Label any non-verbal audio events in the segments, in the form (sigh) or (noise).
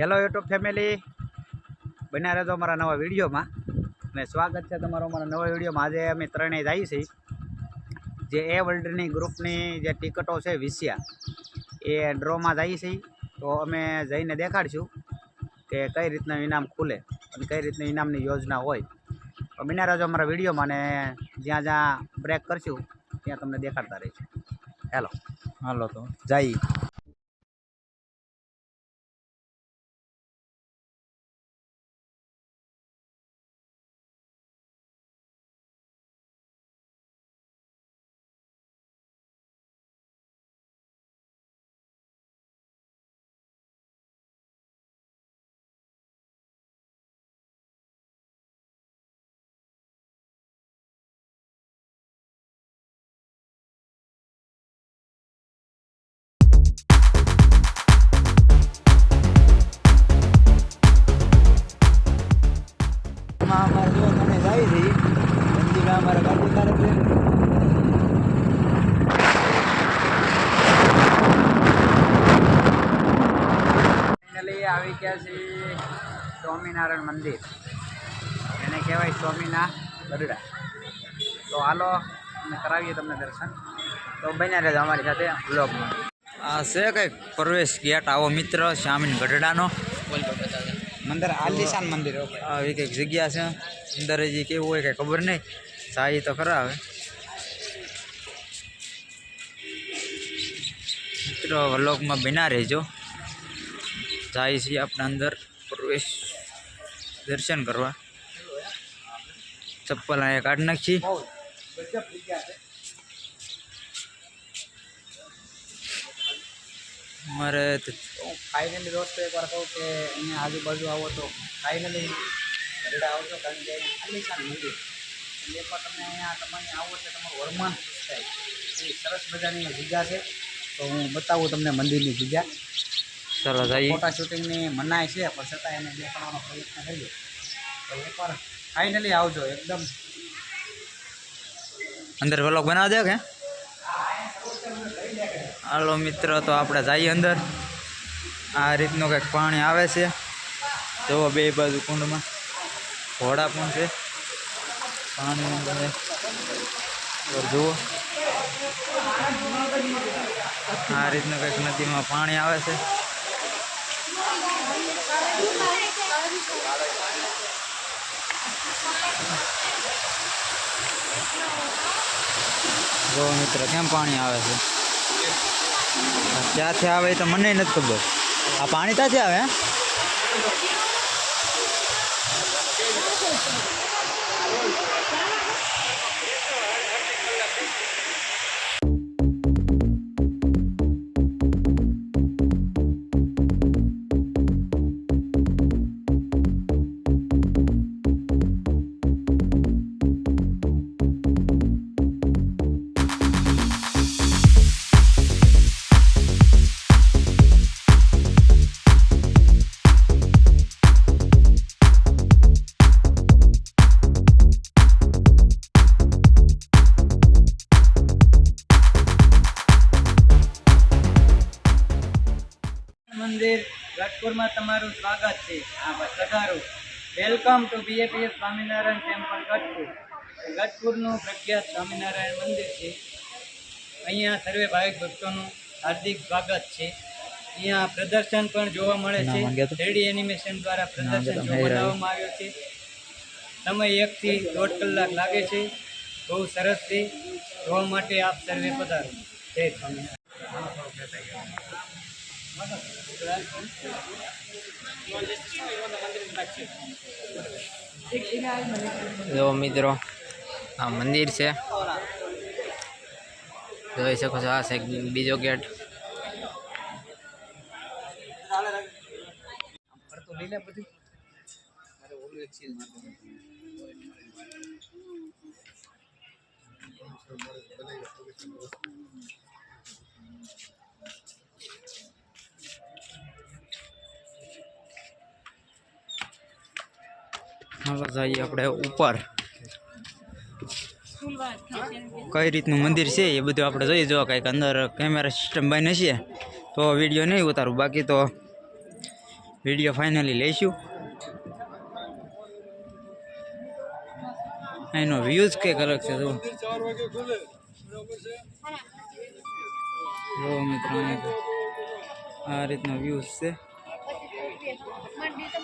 Hello YouTube family બન્યા રહેજો અમારા નવા વિડીયોમાં. અને સ્વાગત છે તમારો અમારા નવા વિડીયોમાં. આજે અમે ત્રણેય જઈએ છીએ. જે એ વર્લ્ડની ગ્રુપની જે ટિકટો છે વિસ્યા એ ડ્રોમાં જઈએ છીએ. તો અમે જઈને દેખાડશું કે કઈ રીતના ઇનામ ખુલે અને કઈ રીતની ઇનામની યોજના હોય. તો બન્યા રહેજો અમારા વિડીયોમાં અને જ્યાં જ્યાં બ્રેક કરશું ત્યાં તમને દેખાડતા રહીશું. હેલો હાલો તો. જઈ આવી ગયા છે સ્વામિનારાયણ મંદિર. એને કહેવાય સ્વામીના ગરડા તો હાલો અમે કરાવીએ તમને દર્શન. તો બન્યા રહેજો અમારી સાથે બ્લોગમાં આ છે કંઈક પ્રવેશ ગેટ? આવો મિત્ર સ્વામીન ગઢડાનો. મંદિર આલિશાન મંદિર આવી કંઈક જગ્યા છે. અંદર હજી કેવું હોય કંઈ ખબર નહીં. સાહી તો ખરા હવે. મિત્રો વ્લોગમાં બિના રહેજો. જાય છીએ આપણે અંદર પ્રવેશ દર્શન કરવા. ચપ્પલ અહીંયા કાઢી નાખીએ મારે છે ફાઇનલી દોસ્તો એકવાર કહું કે અહીંયા આજુબાજુ આવો તો ફાઇનલી આવો આવજો કારણ કે આલિશાન મંદિર. એટલે પણ તમે અહીંયા તમારી આવો એટલે તમારું વર્માન થાય. એવી સરસ મજાની જગ્યા છે. તો હું બતાવું તમને મંદિરની જગ્યા. ચાલો જઈએ. ફોટા શૂટિંગની મનાય છે પણ છતાં એને દેખાડવાનો પ્રયત્ન કરીએ. તો એકવાર ફાઇનલી આવજો એકદમ. અંદર વ્લોગ બનાવી દે કે? હાલો મિત્ર તો આપણે જઈએ અંદર. આ રીતનું કંઈક પાણી આવે છે. જુઓ બે બાજુ કુંડમાં. ઘોડા પણ છે. પાણી જુઓ. આ રીતનું કંઈક નદીમાં પાણી આવે છે. જો મિત્ર, કેમ પાણી આવે છે? આ ક્યાંથી આવે એ તો મને નથી ખબર. આ પાણી ક્યાંથી આવે હે? ગઢપુરમાં તમારું સ્વાગત છે. આ બસ વધારું. Welcome to BAPS Swaminarayan temple Gadhpur. ગઢપુરનું પ્રખ્યાત સ્વામિનારાયણ મંદિર છે. અહીંયા સર્વે ભાવિક ભક્તોનું હાર્દિક સ્વાગત છે. અહીંયા પ્રદર્શન પણ જોવા મળે? છે. થ્રીડી એનિમેશન દ્વારા પ્રદર્શન બનાવવામાં આવ્યું છે. સમય એકથી દોઢ કલાક લાગે છે. બહુ સરસ છે. જોવા માટે આપ સર્વે પધારો. જય સ્વામિનારાયણ. જો મિત્રો આ મંદિર છે. જોઈ શકો છો આ છે બીજો ગેટ. ફરતું લઈ હાલો જઈએ આપણે ઉપર. કઈ રીતનું મંદિર છે એ બધું આપણે જોઈએ જો કંઈક અંદર કેમેરા સિસ્ટમ બની હશે તો વીડિયો નહીં ઉતારું. બાકી તો વીડિયો ફાઇનલી લઈશું. એનો વ્યૂઝ કંઈક અલગ છે, જો. મિત્રો, આ રીતનો વ્યૂઝ છે.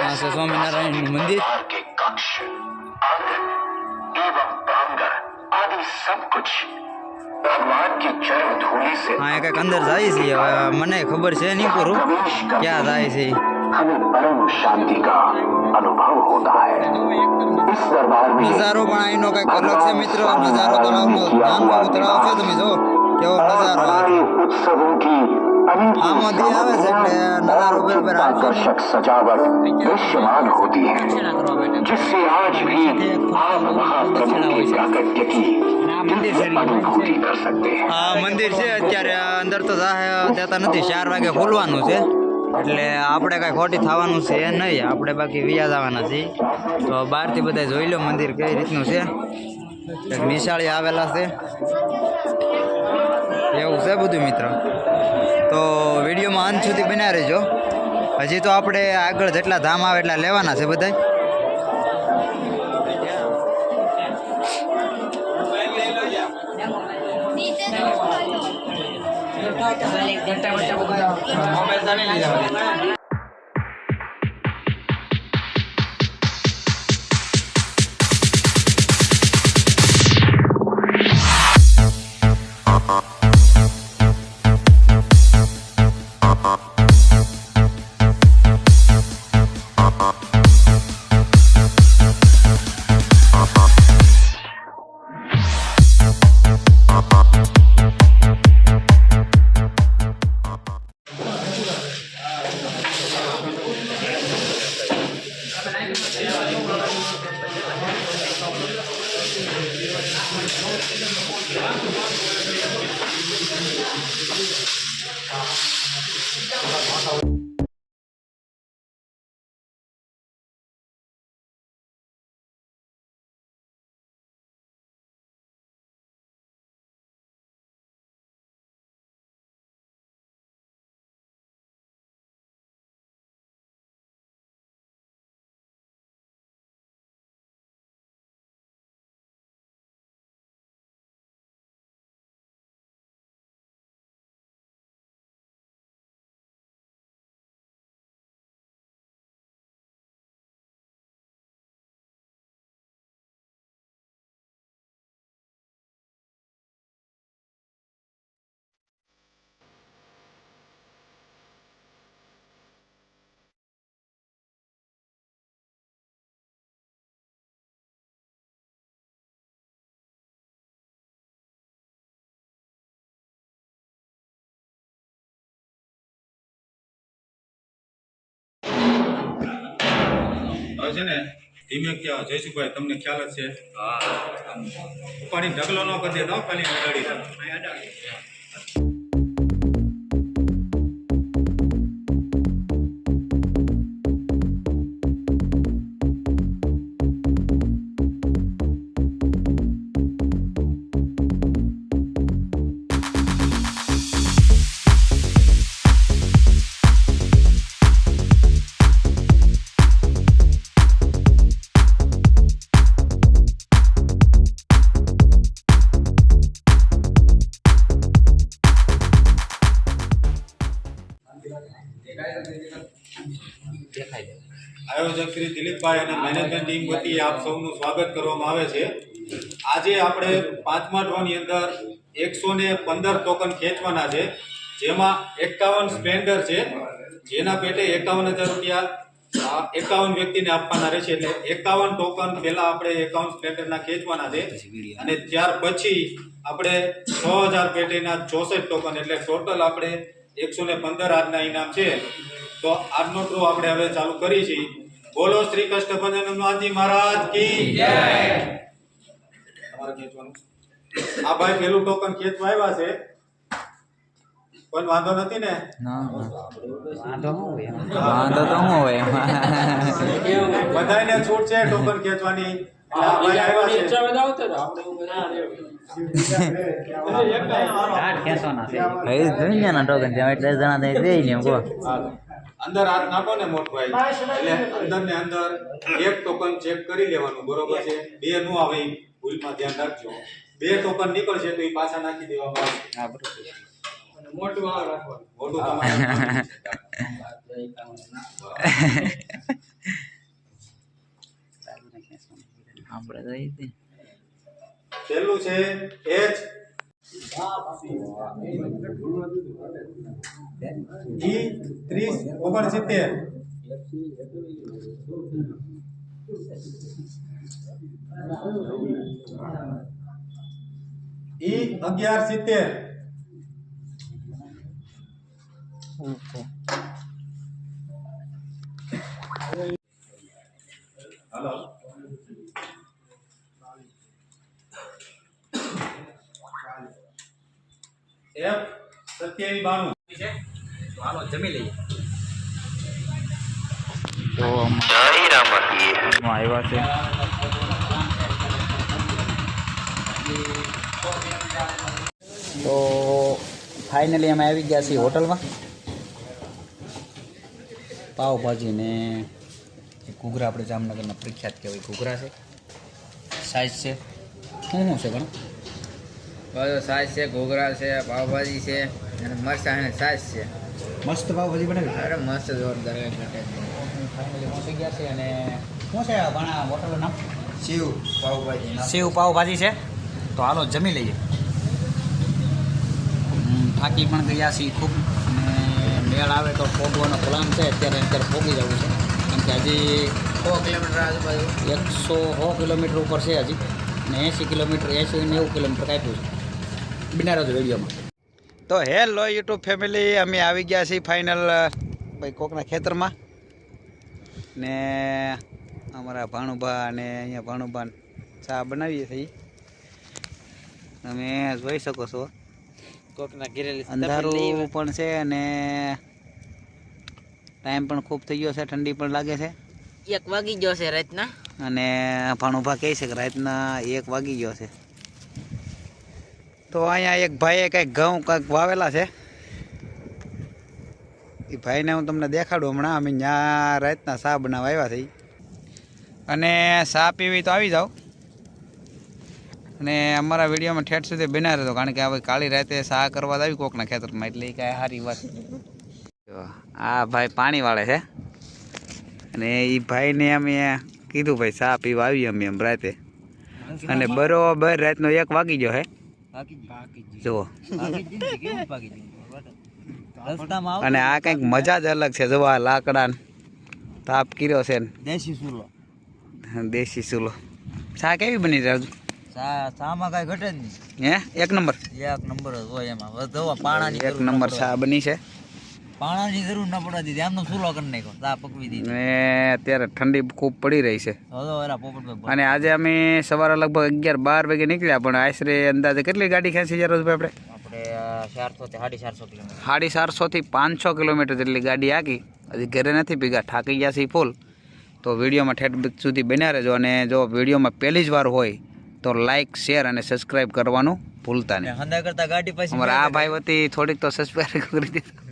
यहाँ से स्वामीनारायण मंदिर। के कक्ष एवं प्रांगण आदि सब कुछ भगवान की चरण धूलि से हाँ एक अंदर जाए सी मने खबर से नहीं पूरो। क्या जाए सी हमें परम शांति का अनुभव होता है। इस दरबार में नजारो बनाई का कलक से मित्रों नजारो तमाम ध्यान में उतराओ छे तुम जो क्या नजारो उत्सवों की अनूठी આમાંથી આવે છે એટલે નજારો બરાબર આવે છે आकर्षक सजावट दृश्यमान होती है जिससे आज भी आप वहाँ प्रभु के प्राकट्य की अनुभूति कर सकते हैं આ મંદિર છે અત્યારે અંદર તો જાહે દેતા નથી ચાર વાગે ખોલવાનું છે એટલે આપણે કાંઈ ખોટી થવાનું છે એ નહીં આપણે બાકી વ્યાજ આવવાના છીએ તો બહારથી બધા જોઈ લો મંદિર કઈ રીતનું છે એક નિશાળી આવેલા છે એવું છે બધું મિત્ર તો વિડીયોમાં અંત સુધી બન્યા રહેજો. હજી તો આપણે આગળ જેટલા ધામ આવે એટલા લેવાના છે બધા હવે છે ને ધીમે ક્યાં જયસુભાઈ તમને ખ્યાલ જ છે. ઉપાડી ઢગલો ન કરી ખાલી ખાલી અડાડી. મેનેજમેન્ટ ટીમ વતી આપ સૌનું સ્વાગત કરવામાં આવે છે. આજે આપણે પાંચમા ડ્રોની અંદર એકસો ને પંદર ટોકન ખેંચવાના છે, જેમાં એકાવન સ્પ્લેન્ડર છે, જેના પેટે એકાવન હજાર રૂપિયા એકાવન વ્યક્તિને આપવાના રહેશે. એટલે એકાવન ટોકન પહેલાં આપણે એકાવન સ્પ્લેન્ડરના ખેંચવાના છે. અને ત્યાર પછી આપણે છ હજાર પેટેના ચોસઠ ટોકન, એટલે ટોટલ આપણે એકસો ને પંદર આજના ઇનામ છે. તો આજનો ડ્રો આપણે હવે ચાલુ કરી છીએ. બોલો શ્રી કૃષ્ણ ભજનનાથજી મહારાજ કી જય. તમારે ખેંચવાનું આ ભાઈ પેલું ટોકન ખેંચવા આવ્યા છે. કોઈ વાંધો નથી ને? ના વાંધો ન વાંધો તો હું હોય બધાને છૂટ છે ટોકન ખેંચવાની. અંદર હાથ નાખો ને મોટભાઈ એટલે અંદર ને અંદર એક ટોકન ચેક કરી લેવાનું બરોબર છે? બે નું આવે ભૂલમાં ધ્યાન રાખજો. બે ટોકન નીકળશે તો એ પાછા નાખી દેવામાં આવશે. મોટું આ રાખવાનું. મોટું તમારે. (laughs) આપણે રહી હતી. છેલ્લું છે એચ ઈ ત્રીસ ઓગણસિત્તેર. ઈ અગિયાર સિત્તેર હાલો એફ સત્યાવી બાણું. છે? તો હાલો જમી લઈએ. તો આવ્યા છે. તો ફાઇનલી અમે આવી ગયા છીએ હોટલમાં. પાવભાજી ને જે ઘૂઘરા આપણે જામનગરના પ્રખ્યાત કહેવાય ઘૂઘરા છે. સાઈઝ છે. શું શું છે ઘણું બધો સાઈઝ છે ઘોઘરા છે પાવભાજી છે અને મરચાં અને સાઈઝ છે. મસ્ત પાવભાજી બનાવી અરે મસ્ત જોરદાર ફાઇનલી પહોંચી ગયા છે અને શું છે આ ઘણા હોટલનું નામ? શિવ પાવભાજી. શિવ પાવભાજી છે? તો હાલો જમી લઈએ. થાકી પણ ગયા છીએ ખૂબ. અને મેળ આવે તો પોગવાનો પ્લાન છે અત્યારે અત્યારે પોગી જવું છે. કેમ કે હજી સો કિલોમીટર આજુબાજુ. એકસો સો કિલોમીટર ઉપર છે હજી. અને એંસી કિલોમીટર એંસી નેવું કિલોમીટર કાપ્યું છે. બિના રહ્યો વિડીયોમાં તો હેલો યુટ્યુબ ફેમિલી અમે આવી ગયા છીએ ફાઇનલ ભાઈ કોકના ખેતરમાં. ને અમારા ભાણુભા અને અહીંયા ભાણુભા ચા બનાવીએ છીએ. તમે જોઈ શકો છો. કોકના ઘેરેલી અંધારું પણ છે અને ટાઈમ પણ ખૂબ થઈ ગયો છે ઠંડી પણ લાગે છે. એક વાગી ગયો છે રાતના. અને ભાણુભા કહે છે કે રાતના એક વાગી ગયો છે. તો અહીંયા એક ભાઈએ કંઈક ઘઉં કંઈક વાવેલા છે. એ ભાઈને હું તમને દેખાડું હમણાં. અમે ત્યાં રાતના ચા બનાવવા આવ્યા થઈ અને ચા પીવી તો આવી જાઓ અને અમારા વિડીયોમાં ઠેઠ સુધી બના રહેતો કારણ કે હવે કાળી રાતે ચા કરવા આવી કોકના ખેતરમાં. એટલે એ કાંઈ સારી વાત. આ ભાઈ પાણી વાળે છે. અને એ ભાઈને અમે કીધું, ભાઈ ચા પીવા આવી અમે એમ રાતે. અને બરોબર રાતનો એક વાગી ગયો હે જુઓ. અને આ કંઈક મજા જ અલગ છે. જુઓ આ લાકડા તાપ કર્યો છે ને. દેશી સુલો દેશી ચૂલો. ચા કેવી બની રાજુ સા સામાં કાંઈ ઘટે જ નહીં. હે? એક નંબર. એક નંબર જ હોય એમાં. પાણાની એક નંબર ચા બની છે. પાણાની જરૂર ન પડવા દીધી આમનો સુલો કરી નાખ્યો. તા પકવી દીધી. ને અત્યારે ઠંડી ખૂબ પડી રહી છે. અને આજે અમે સવારે લગભગ અગિયાર બાર વાગે નીકળ્યા પણ આશરે અંદાજે કેટલી ગાડી ખેંચી છે રોજભાઈ આપણે? ચારસો થી સાડી ચારસો ચારસોથી પાંચસો કિલોમીટર જેટલી ગાડી આગી હજી ઘરે નથી ભેગા થાકી ગયા છે ફૂલ. તો વિડીયોમાં ઠેઠ સુધી બન્યા રહેજો અને જો વિડીયોમાં પહેલી જ વાર હોય તો લાઇક શેર અને સબસ્ક્રાઈબ કરવાનું ભૂલતા નહીં. હંદા કરતા ગાડી પછી અમારા આ ભાઈ વતી થોડીક તો સબસ્ક્રાઈબ કરી દીધું.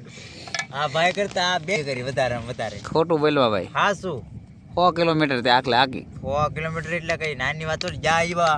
આ ભાઈ કરતા આ બે કરી વધારે વધારે. ખોટું બોલવા ભાઈ. હા શું સો કિલોમીટર તે આખલે આગી સો કિલોમીટર એટલે કઈ નાની વાત જાય જા આવ્યા.